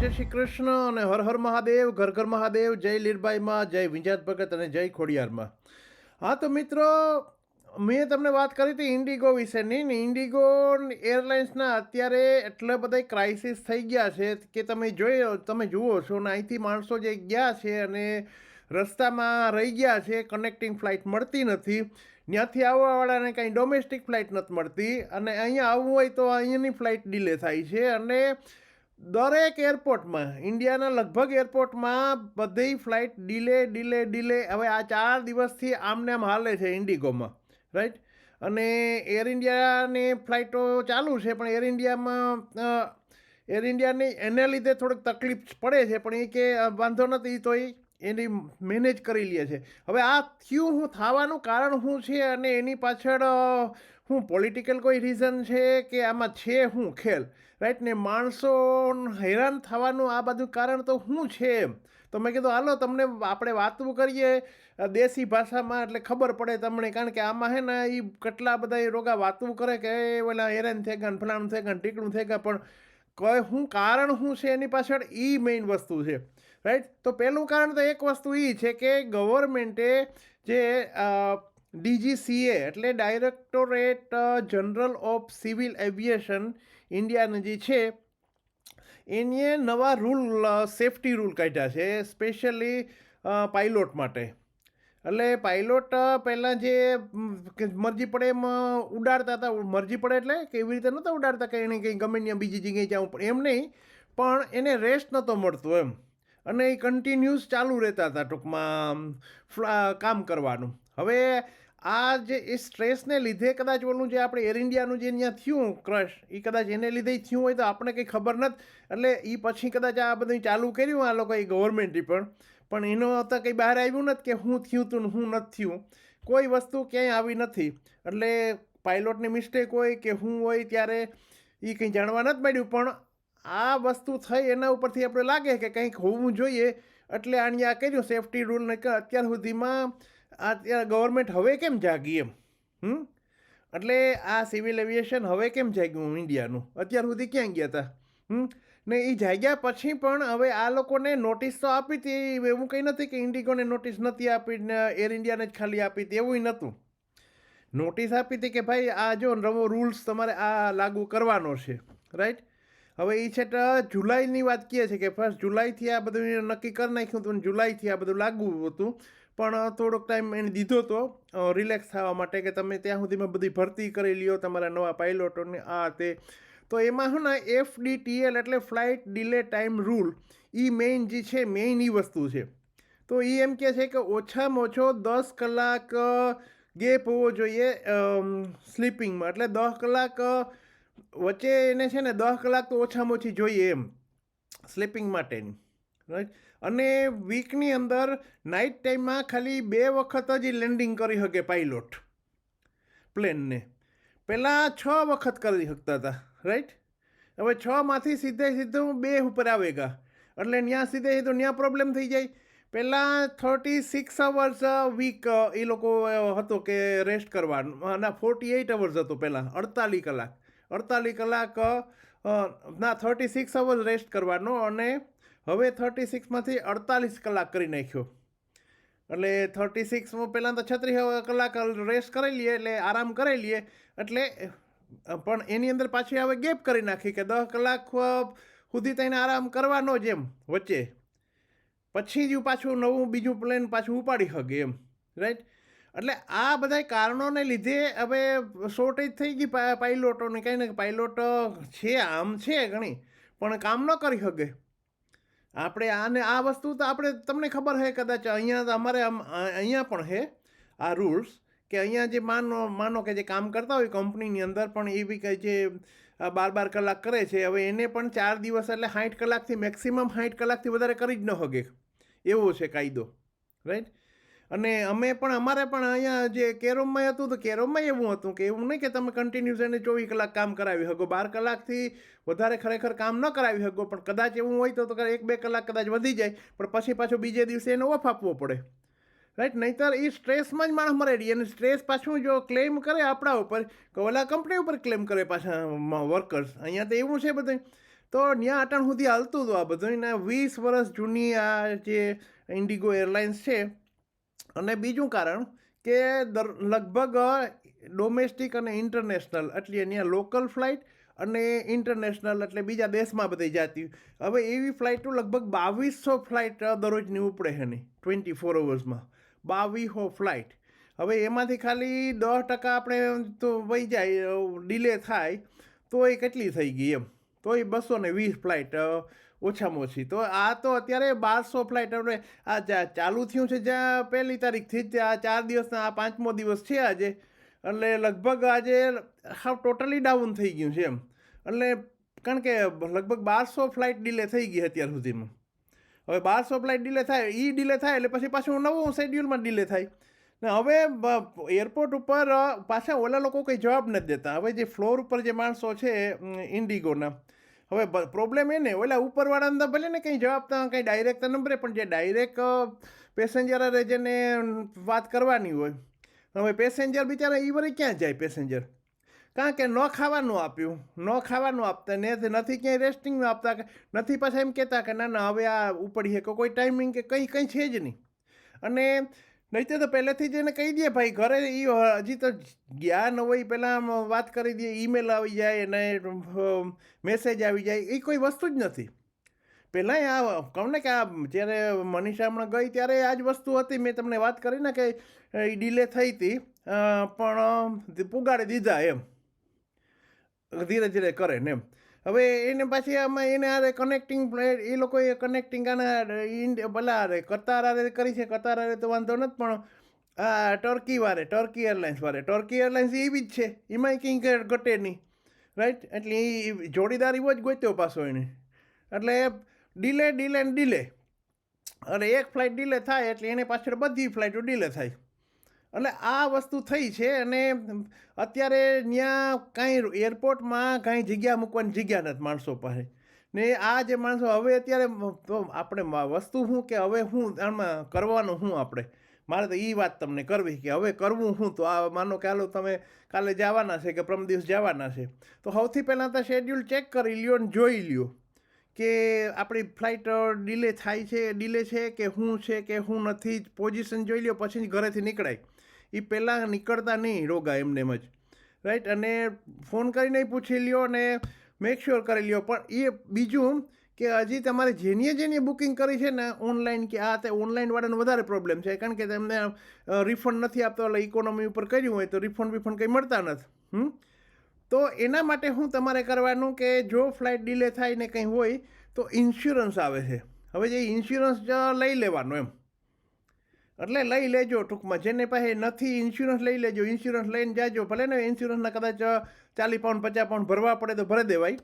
જય શ્રી કૃષ્ણ અને હર હર મહાદેવ, ઘર ઘર મહાદેવ, જય લીરબાઈમાં જય વિંજાત ભગત અને જય ખોડિયારમાં હા તો મિત્રો, મેં તમને વાત કરી હતી ઇન્ડિગો વિશેની ને ઇન્ડિગો એરલાઇન્સના અત્યારે એટલા બધા ક્રાઇસિસ થઈ ગયા છે કે તમે જોઈ, તમે જુઓ છો ને અહીંથી માણસો જે ગયા છે અને રસ્તામાં રહી ગયા છે કનેક્ટિંગ ફ્લાઇટ મળતી નથી. ત્યાંથી આવવાવાળાને કાંઈ ડોમેસ્ટિક ફ્લાઇટ નથી મળતી અને અહીંયા આવવું હોય તો અહીંયાની ફ્લાઇટ ડિલે થાય છે અને દરેક એરપોર્ટમાં, ઇન્ડિયાના લગભગ એરપોર્ટમાં બધી ફ્લાઇટ ડિલે ડિલે ડિલે. હવે આ ચાર દિવસથી આમને આમ હાલે છે ઇન્ડિગોમાં રાઈટ અને એર ઇન્ડિયાની ફ્લાઇટો ચાલુ છે, પણ એર ઇન્ડિયામાં એર ઇન્ડિયાની, એને લીધે થોડીક તકલીફ પડે છે, પણ એ કે વાંધો નથી, તો એ એની મેનેજ કરી લે છે. હવે આ થયું હું થવાનું કારણ શું છે, અને એની પાછળ શું પોલિટિકલ કોઈ રીઝન છે કે આમાં છે શું ખેલ. રાઈટ ને માણસો હેરાન થવાનું આ બધું કારણ તો શું છે એમ. તો મેં કીધું, હાલો, તમને આપણે વાતું કરીએ. દેશી ભાષામાં એટલે ખબર પડે તમને, કારણ કે આમાં હે ને એ કેટલા બધા એ રોગા વાતું કરે કે, એ, ઓલા હેરાન થઈ ગયા ફલાણું થઈ ગયા ટીકણું થઈ ગયા પણ કઈ શું કારણ શું છે એની પાછળ એ મેઇન વસ્તુ છે. રાઈટ તો પહેલું કારણ તો એક વસ્તુ એ છે કે ગવર્મેન્ટે જે ડીજીસીએ એટલે directorate general of civil aviation ઇન્ડિયાની જે છે એને નવા રૂલ સેફટી રૂલ કાઢ્યા છે, સ્પેશિયલી પાઇલોટ માટે. એટલે પાઇલોટ પહેલાં જે મરજી પડે એમ ઉડાડતા હતા, મરજી પડે એટલે કે એવી રીતે નહોતા ઉડાડતા કે એને કંઈ ગમે ત્યાં બીજી જગ્યાએ જવું પણ એમ નહીં, પણ એને રેસ્ટ નહોતો મળતો એમ. અને એ કન્ટિન્યુઅસ ચાલુ રહેતા હતા ટૂંકમાં કામ કરવાનું. હવે આ જે એ સ્ટ્રેસને લીધે કદાચ ઓલું જે આપણે એર ઇન્ડિયાનું જે અહીંયા થયું ક્રશ એ કદાચ એને લીધે થયું હોય તો આપણે કંઈ ખબર નથી. એટલે એ પછી કદાચ આ બધું ચાલુ કર્યું, આ લોકોએ ગવર્મેન્ટે પણ. પણ એનો તો કંઈ બહાર આવ્યું નથી કે હું થયું હતું ને શું નથી થયું. કોઈ વસ્તુ ક્યાંય આવી નથી. એટલે પાયલોટની મિસ્ટેક હોય કે હું હોય ત્યારે એ કંઈ જાણવા નથી મળ્યું. પણ આ વસ્તુ થઈ એના ઉપરથી આપણે લાગે કે કંઈક હોવું જોઈએ. એટલે આણે આ કર્યું સેફટી રૂલ ને કે અત્યાર સુધીમાં આ ગવર્મેન્ટ હવે કેમ જાગી એમ? હમ? એટલે આ સિવિલ એવિએશન હવે કેમ જાગ્યું ઇન્ડિયાનું? અત્યાર સુધી ક્યાં ગયા હતા હમ? ને એ જાગ્યા પછી પણ હવે આ લોકોને નોટિસ તો આપી હતી એવું કંઈ નથી કે ઇન્ડિગોને નોટિસ નથી આપી ને એર ઇન્ડિયાને જ ખાલી આપી હતી એવું નહોતું. નોટિસ આપી હતી કે ભાઈ આ જો નવો રૂલ્સ તમારે આ લાગુ કરવાનો છે રાઈટ હવે એ છે જુલાઈની વાત કહે છે કે ફર્સ્ટ જુલાઈથી આ બધું નક્કી કરી નાખ્યું હતું જુલાઈથી આ બધું લાગુ હતું. પણ થોડોક ટાઈમ એને દીધો હતો રિલેક્સ થવા માટે કે તમે ત્યાં સુધીમાં બધી ભરતી કરી લ્યો તમારા નવા પાઇલોટોને આ તે. તો એમાં શું ને એફડીટીએલ એટલે ફ્લાઇટ ડિલે ટાઈમ રૂલ એ મેઇન જે છે મેઇન એ વસ્તુ છે. તો એ એમ કહે છે કે ઓછામાં ઓછો દસ કલાક ગેપ હોવો જોઈએ સ્લીપિંગમાં એટલે દસ કલાક વચ્ચે એને છે ને, દસ કલાક તો ઓછામાં ઓછી જોઈએ એમ સ્લીપિંગ માટેની. રાઈટ અને વીકની અંદર નાઇટ ટાઈમમાં ખાલી બે વખત જ લેન્ડિંગ કરી શકે પાઇલોટ પ્લેનને પહેલાં છ વખત કરી શકતા હતા રાઈટ હવે છમાંથી સીધે સીધું બે ઉપર આવેગા. એટલે ત્યાં સીધે સીધું ત્યાં પ્રોબ્લેમ થઈ જાય. પહેલાં થર્ટી સિક્સ અવર્સ વીક એ લોકો હતો કે રેસ્ટ કરવાનો. ના ફોર્ટી એઇટ અવર્સ હતો પહેલાં, અડતાલીસ કલાક. અડતાલીસ કલાક ના થર્ટી સિક્સ અવર્સ રેસ્ટ કરવાનો અને હવે થર્ટી સિક્સમાંથી અડતાલીસ કલાક કરી નાખ્યો. એટલે થર્ટી સિક્સમાં પહેલાં તો છત્રીસ કલાક રેસ્ટ કરી લઈએ, એટલે આરામ કરી લઈએ. એટલે પણ એની અંદર પાછી હવે ગેપ કરી નાખી કે દસ કલાક સુધી તેને આરામ કરવાનો જ એમ વચ્ચે. પછી જ પાછું નવું બીજું પ્લેન પાછું ઉપાડી શકે એમ રાઈટ એટલે આ બધા કારણોને લીધે હવે શોર્ટેજ થઈ ગઈ પાઇલોટોને કંઈ ને પાઇલોટ છે, આમ છે ઘણી, પણ કામ ન કરી શકે આપણે આને, આ વસ્તુ તો આપણે, તમને ખબર છે કદાચ, અહીંયા તો અમારે અહીંયા પણ છે આ રૂલ્સ કે અહીંયા જે માનો માનો કે જે કામ કરતા હોય કંપનીની અંદર પણ એ બી કંઈ જે બાર બાર કલાક કરે છે, હવે એને પણ ચાર દિવસ એટલે સાઠ કલાકથી મેક્સિમમ સાઠ કલાકથી વધારે કરી જ ન શકે એવો છે કાયદો. રાઈટ અને અમે પણ, અમારે પણ અહીંયા જે કેરોમમાં હતું તો કેરોમમાં એવું હતું કે એવું નહીં કે તમે કન્ટિન્યુઅસ એને ચોવીસ કલાક કામ કરાવી શકો. બાર કલાકથી વધારે ખરેખર કામ ન કરાવી શકો, પણ કદાચ એવું હોય તો એક બે કલાક કદાચ વધી જાય, પણ પછી પાછો બીજે દિવસે એને ઓફ આપવો પડે. રાઈટ નહીંતર એ સ્ટ્રેસમાં જ માણસ મરે રહી અને સ્ટ્રેસ પાછું જો ક્લેમ કરે આપણા ઉપર, કે ઓલા કંપની ઉપર ક્લેમ કરે પાછા વર્કર્સ અહીંયા તો એવું છે બધું તો ત્યાં અટાણ સુધી હાલતું હતું આ બધું ને વીસ વર્ષ જૂની આ જે ઇન્ડિગો એરલાઇન્સ છે અને બીજું કારણ કે દર લગભગ ડોમેસ્ટિક અને ઇન્ટરનેશનલ એટલે અહીંયા લોકલ ફ્લાઇટ અને ઇન્ટરનેશનલ એટલે બીજા દેશમાં બધી જાતી. હવે એવી ફ્લાઇટો લગભગ બાવીસો ફ્લાઇટ દરરોજની ઉપડે છે નહીં ટ્વેન્ટી ફોર અવર્સમાં બાવીસો ફ્લાઇટ હવે એમાંથી ખાલી દસ ટકા આપણે તો વહી જાય ડિલે થાય તો એ કેટલી થઈ ગઈ એમ. તો એ બસો ને વીસ ફ્લાઇટ ઓછામાં ઓછી. તો આ તો અત્યારે બારસો ફ્લાઇટ આપણે આ ચાલુ થયું છે જ્યાં પહેલી તારીખથી જ, આ ચાર દિવસના આ પાંચમો દિવસ છે આજે. એટલે લગભગ આજે હાવ ટોટલી ડાઉન થઈ ગયું છે એમ. એટલે કારણ કે લગભગ બારસો ફ્લાઇટ ડિલે થઈ ગઈ અત્યાર સુધીમાં. હવે બારસો ફ્લાઇટ ડિલે થાય એ ડિલે થાય એટલે પછી પાછું નવું શેડ્યુલમાં ડિલે થાય. ને હવે એરપોર્ટ ઉપર પાછા ઓલા લોકો કંઈ જવાબ નથી દેતા. હવે જે ફ્લોર ઉપર જે માણસો છે ઇન્ડિગોના હવે પ્રોબ્લેમ એ ને ઓલા ઉપરવાળાને તો ભલે ને કંઈ જવાબ તો કંઈ ડાયરેક્ટ નંબરે પણ જે ડાયરેક્ટ પેસેન્જર હારે જેને વાત કરવાની હોય, હવે પેસેન્જર બિચારા એ વળી ક્યાં જાય પેસેન્જર કારણ કે ન ખાવાનું આપ્યું. ન ખાવાનું આપતા, ને નથી ક્યાંય રેસ્ટિંગ આપતા. કે નથી પાછા એમ કહેતા કે ના ના, હવે આ ઉપડીએ કે કોઈ ટાઈમિંગ કે કંઈ કંઈ છે જ નહીં. અને નહીં તો પહેલેથી જ એને કહી દે, ભાઈ, ઘરે એ હજી તો ગયા ન હોય પહેલાં વાત કરી દે, ઈમેલ આવી જાય અને મેસેજ આવી જાય. એ કોઈ વસ્તુ જ નથી. પહેલાં આ કહું ને કે આ જ્યારે મનીષા હમણાં ગઈ ત્યારે આ જ વસ્તુ હતી. મેં તમને વાત કરી ને કે એ ડિલે થઈ હતી પણ પુગાડી દીધા એમ. ધીરે ધીરે કરે ને એમ. હવે એને પાછી આમાં એને આરે કનેક્ટિંગ એ લોકોએ કનેક્ટિંગ આના ઇન્ડિયા ભલા હારે કતાર હારે કરી છે, કતાર હારે તો વાંધો નથી, પણ આ ટર્કી વારે ટર્કી એરલાઇન્સ વારે. ટર્કી એરલાઇન્સ એવી જ છે, એમાંય કંઈ ઘટે નહીં. રાઈટ એટલે એ જોડીદાર એવો જ ગોત્યો પાછો એને. એટલે ડીલે ડીલે ડીલે અને એક ફ્લાઇટ ડીલે થાય, એટલે એને પાછળ બધી ફ્લાઇટો ડીલે થાય. એટલે આ વસ્તુ થઈ છે અને અત્યારે ત્યાં કાંઈ એરપોર્ટમાં કાંઈ જગ્યા મૂકવાની જગ્યા નથી માણસો પાસે. ને આ જે માણસો હવે અત્યારે તો આપણે વસ્તુ શું કે હવે હું આમાં કરવાનું શું આપણે? મારે તો એ વાત તમને કરવી કે હવે કરવું શું? તો આ માનો કે હાલો તમે કાલે જવાના છે કે પ્રમ દિવસ જવાના છે. તો સૌથી પહેલાં તો શેડ્યુલ ચેક કરી લ્યો ને જોઈ લ્યો કે આપણી ફ્લાઇટ ડિલે થાય છે ડિલે છે કે શું છે કે શું નથી પોઝિશન જોઈ લ્યો, પછી જ ઘરેથી નીકળાય. એ પહેલાં નીકળતા નહીં રોગા એમને જ. રાઈટ અને ફોન કરીને પૂછી લ્યો અને મેક શ્યોર કરી લ્યો. પણ એ બીજું કે હજી તમારે જેની જેની બુકિંગ કરી છે ને ઓનલાઈન કે આ તે ઓનલાઈનવાળાનો વધારે પ્રોબ્લેમ છે. કારણ કે તેમને રિફંડ નથી આપતો. એટલે ઇકોનોમી ઉપર કર્યું હોય તો રિફંડ બિફંડ કંઈ મળતા નથી. તો એના માટે હું તમારે કરવાનું કે જો ફ્લાઇટ ડિલે થાય ને કંઈ હોય તો ઇન્સ્યોરન્સ આવે છે. હવે જે ઇન્સ્યોરન્સ લઈ લેવાનો એમ. એટલે લઈ લેજો ટૂંકમાં. જેને પાસે નથી ઇન્સ્યોરન્સ લઈ લેજો. ઇન્સ્યોરન્સ લઈને જાજો. ભલે ને ઇન્સ્યોરન્સના કદાચ ચાલીસ પાઉન્ડ પચાસ પાઉન્ડ ભરવા પડે તો ભરી દેવાય.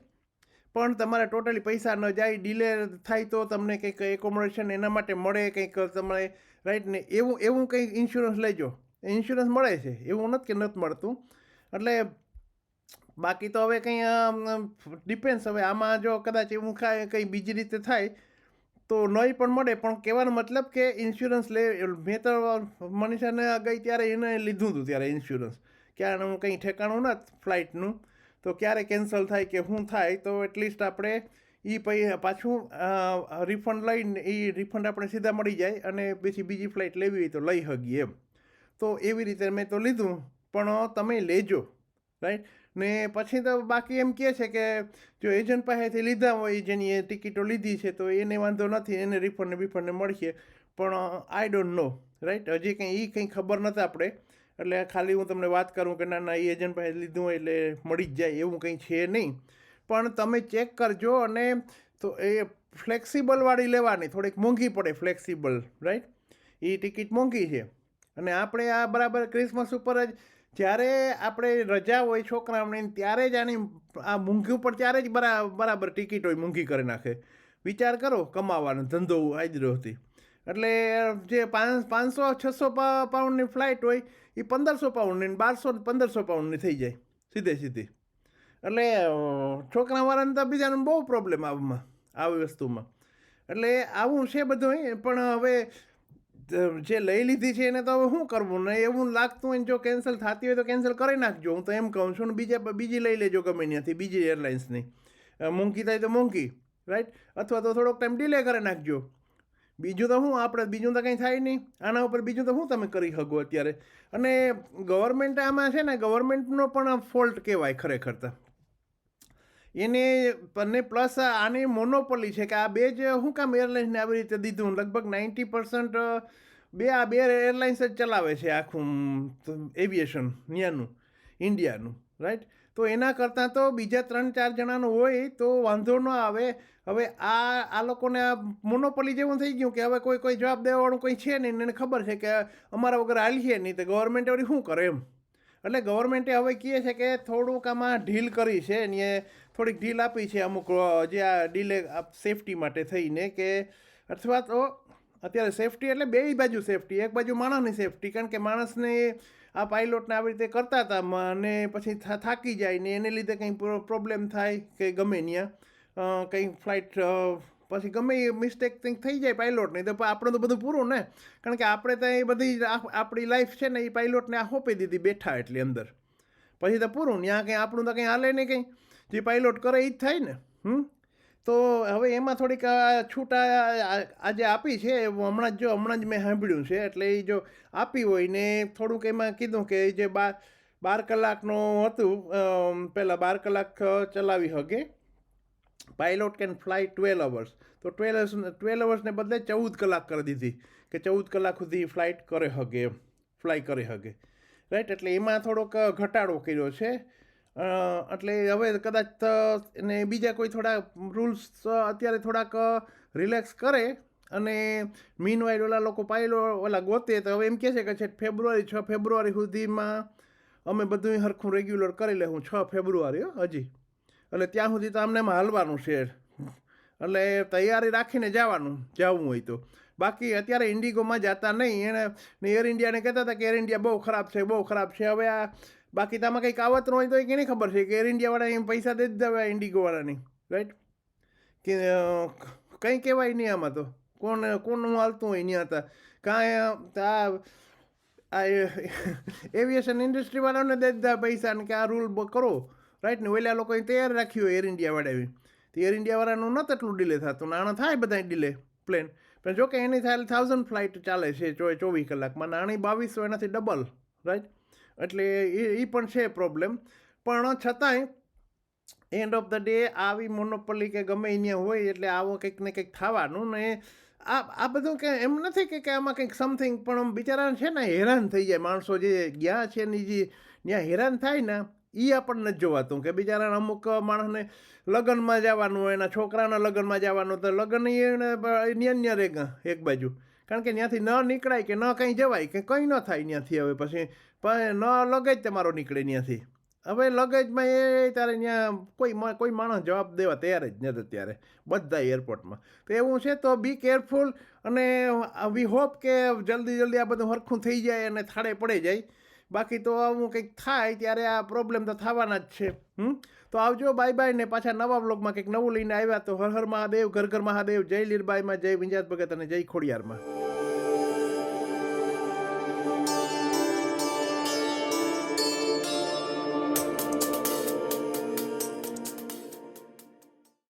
પણ તમારે ટોટલી પૈસા ન જાય ડીલે થાય તો તમને કંઈક એકોમોડેશન એના માટે મળે, કંઈક તમારે રાઈટ ને? એવું એવું કંઈક ઇન્સ્યોરન્સ લેજો. ઇન્સ્યોરન્સ મળે છે. એવું નથી કે નથી મળતું. એટલે બાકી તો હવે કંઈ ડિપેન્ડ્સ હવે આમાં જો કદાચ એવું કાંઈ કંઈ બીજી રીતે થાય તો નહીં પણ મળે. પણ કહેવાનો મતલબ કે ઇન્સ્યોરન્સ લે, મેં તો મનીષાને ગઈ ત્યારે એને લીધું હતું ત્યારે ઇન્સ્યોરન્સ ક્યારે હું કંઈ ઠેકાણું ના ફ્લાઇટનું તો ક્યારે કેન્સલ થાય કે શું થાય, તો એટલીસ્ટ આપણે એ પછી પાછું રિફંડ લઈને એ રિફંડ આપણે સીધા મળી જાય અને પછી બીજી ફ્લાઇટ લેવી હોય તો લઈ શકીએ એમ. તો એવી રીતે મેં તો લીધું. પણ તમે લેજો રાઈટ ને પછી તો બાકી એમ કહે છે કે જો એજન્ટ પાસેથી લીધા હોય, જેની એ ટિકિટો લીધી છે, તો એને વાંધો નથી, એને રિફંડ બિફંડને બિફંડ મળશે પણ આઈ ડોન્ટ નો રાઈટ હજી કંઈ એ કંઈ ખબર નથી આપણે. એટલે ખાલી હું તમને વાત કરું કે ના ના એ એજન્ટ પાસે લીધું હોય એટલે મળી જ જાય, એવું કંઈ છે નહીં. પણ તમે ચેક કરજો અને તો એ ફ્લેક્સિબલવાળી લેવાની, થોડીક મોંઘી પડે ફ્લેક્સિબલ રાઈટ એ ટિકિટ મોંઘી છે. અને આપણે આ બરાબર ક્રિસમસ ઉપર જ જ્યારે આપણે રજા હોય છોકરાઓને ત્યારે જ આની આ મૂંઘી ઉપર ત્યારે જ બરા, બરાબર ટિકિટ હોય, મૂંઘી કરી નાખે. વિચાર કરો, કમાવાનો, ધંધો હાજરો હતી. એટલે જે પાંચ, પાંચસો, છસો પાઉન્ડની ફ્લાઇટ હોય એ પંદરસો પાઉન્ડની બારસો પંદરસો પાઉન્ડની થઈ જાય, સીધે સીધી. એટલે છોકરાવાળાને તો બીજાને બહુ પ્રોબ્લેમ આવમાં આવી વસ્તુમાં. એટલે આવું છે બધું પણ હવે જે લઈ લીધી છે એને તો હવે શું કરવું? ને એવું લાગતું હોય જો કેન્સલ થતી હોય તો કેન્સલ કરી નાખજો. હું તો એમ કહું છું ને બીજા બીજી લઈ લેજો ગમે ત્યાંથી, બીજી એરલાઇન્સની મૂંકી થાય તો મોંઘી રાઈટ અથવા તો થોડોક ટાઈમ ડિલે કરી નાખજો. બીજું તો શું આપણે, બીજું તો કંઈ થાય નહીં. આના ઉપર બીજું તો શું તમે કરી શકો અત્યારે. અને ગવર્મેન્ટ આમાં છે ને ગવર્મેન્ટનો પણ ફોલ્ટ કહેવાય ખરેખર તો. એને અને પ્લસ આની મોનોપોલી છે કે આ બે જ, શું કામ એરલાઇન્સને આવી રીતે દીધું? લગભગ નાઇન્ટી પર્સન્ટ બે આ બે એરલાઇન્સ જ ચલાવે છે આખું એવિએશન ત્યાંનું ઇન્ડિયાનું રાઈટ તો એના કરતાં તો બીજા ત્રણ ચાર જણાનું હોય તો વાંધો ન આવે. હવે આ આ લોકોને આ મોનોપોલી જેવું થઈ ગયું કે હવે કોઈ કોઈ જવાબ દેવાવાળું કોઈ છે નહીં. એને ખબર છે કે અમારા વગર હાલીએ નહીં, તો ગવર્મેન્ટ વળી શું કરે એમ? એટલે ગવર્મેન્ટે હવે કહે છે કે થોડુંક આમાં ઢીલ કરી છે ને થોડીક ઢીલ આપી છે અમુક જે આ ડીલે સેફટી માટે થઈને કે અથવા તો અત્યારે સેફટી એટલે બે બાજુ સેફટી એક બાજુ માણસની સેફટી કારણ કે માણસને આ પાઇલોટને આવી રીતે કરતા હતા અને પછી થાકી જાય ને એને લીધે કંઈ પ્રોબ્લેમ થાય કે ગમે ત્યાં. કંઈ ફ્લાઇટ પછી ગમે એ મિસ્ટેક કંઈક થઈ જાય પાયલોટની તો આપણે તો બધું પૂરું ને. કારણ કે આપણે તો એ બધી આપણી લાઈફ છે ને એ પાઇલોટને આ સોંપી દીધી બેઠા એટલી અંદર. પછી તો પૂરું ત્યાં કંઈ આપણું તો કંઈ હાલે નહીં કંઈ. જે પાયલોટ કરે એ જ થાય ને? હમ? તો હવે એમાં થોડીક છૂટા આજે આપી છે હમણાં જ જો, હમણાં જ મેં સાંભળ્યું છે, એટલે એ જો આપી હોય ને થોડુંક એમાં કીધું કે જે બાર બાર કલાકનું હતું પહેલાં બાર કલાક ચલાવી શકે pilot can fly twelve hours તો ટ્વેલ્વ ટ્વેલ્વ અવર્સને બદલે ચૌદ કલાક કરી દીધી, કે ચૌદ કલાક સુધી ફ્લાઇટ કરે શકે ફ્લાય કરી શકે રાઈટ એટલે એમાં થોડોક ઘટાડો કર્યો છે. એટલે હવે કદાચ એને બીજા કોઈ થોડા રૂલ્સ અત્યારે થોડાક રિલેક્સ કરે અને મીન વાઇલ ઓલા લોકો પાયલો ઓલા ગોતે, તો હવે એમ કહે છે કે છે ફેબ્રુઆરી, છ ફેબ્રુઆરી સુધીમાં અમે બધું હરખું રેગ્યુલર કરી લેવું છ ફેબ્રુઆરી હજી. એટલે ત્યાં સુધી તો અમને એમાં હાલવાનું છે. એટલે તૈયારી રાખીને જવાનું, જવું હોય તો. બાકી અત્યારે ઇન્ડિગોમાં જતા નહીં, એને એર ઇન્ડિયાને કહેતા હતા કે એર ઇન્ડિયા બહુ ખરાબ છે, બહુ ખરાબ છે. હવે આ બાકી તમે કંઈક આવત હોય તો એ કેની ખબર છે કે એર ઇન્ડિયાવાળા એમ પૈસા દે જ દેવા ઇન્ડિગોવાળાની રાઈટ કે કંઈ કહેવાય નહીં આમાં તો. કોણ, કોણનું હાલતું હોય ત્યાં હતા કાંઈ આ આ એવિએશન ઇન્ડસ્ટ્રીવાળાને દે દીધા પૈસા ને કે આ રૂલ કરો રાઈટ ને ઓલા લોકોએ તૈયાર રાખ્યું હોય એર ઇન્ડિયાવાળાએ તો એર ઇન્ડિયાવાળાનું નહોતું એટલું ડિલે થતું નાણાં થાય બધા ડિલે પ્લેન પણ જો કે એની થાય થાઉઝન્ડ ફ્લાઇટ ચાલે છે ચોવીસ કલાકમાં નાની બાવીસો એનાથી ડબલ રાઈટ એટલે એ એ પણ છે પ્રોબ્લેમ પણ છતાંય એન્ડ ઓફ ધ ડે આવી મોનોપોલી કે ગમે અહીંયા હોય, એટલે આવો કંઈક ને કંઈક થવાનું ને આ આ બધું કે એમ નથી કે કે આમાં કંઈક સમથિંગ પણ આમ બિચારા છે ને હેરાન થઈ જાય. માણસો જે ગયા છે ને જે ત્યાં હેરાન થાય ને એ આપણને જ જોવાતું કે બિચારા અમુક માણસને લગ્નમાં જવાનું હોય એના છોકરાના લગ્નમાં જવાનું તો લગ્ન એને ન્યાન્ય રે એક બાજુ. કારણ કે ત્યાંથી ન નીકળાય કે ન કંઈ જવાય, કે કંઈ ન થાય ત્યાંથી હવે. પછી પણ ન લગેજ તમારો નીકળે ત્યાંથી હવે લગેજમાં એ તારે ત્યાં કોઈ કોઈ માણસ જવાબ દેવા તૈયાર જ નથી અત્યારે, બધા એરપોર્ટમાં તો એવું છે તો બી કેરફુલ અને વી હોપ કે જલ્દી જલ્દી આ બધું હરખું થઈ જાય અને થાળે પડે જાય. બાકી તો આવું કંઈક થાય ત્યારે આ પ્રોબ્લેમ તો થવાના જ છે. હમ? તો આવજો બાય બાય ને પાછા નવા બ્લોગમાં કંઈક નવું લઈને આવ્યા તો હર હર મહાદેવ, ઘર ઘર મહાદેવ, જય લીરબાઈમાં જય વિંજાત ભગત અને જય ખોડિયારમાં.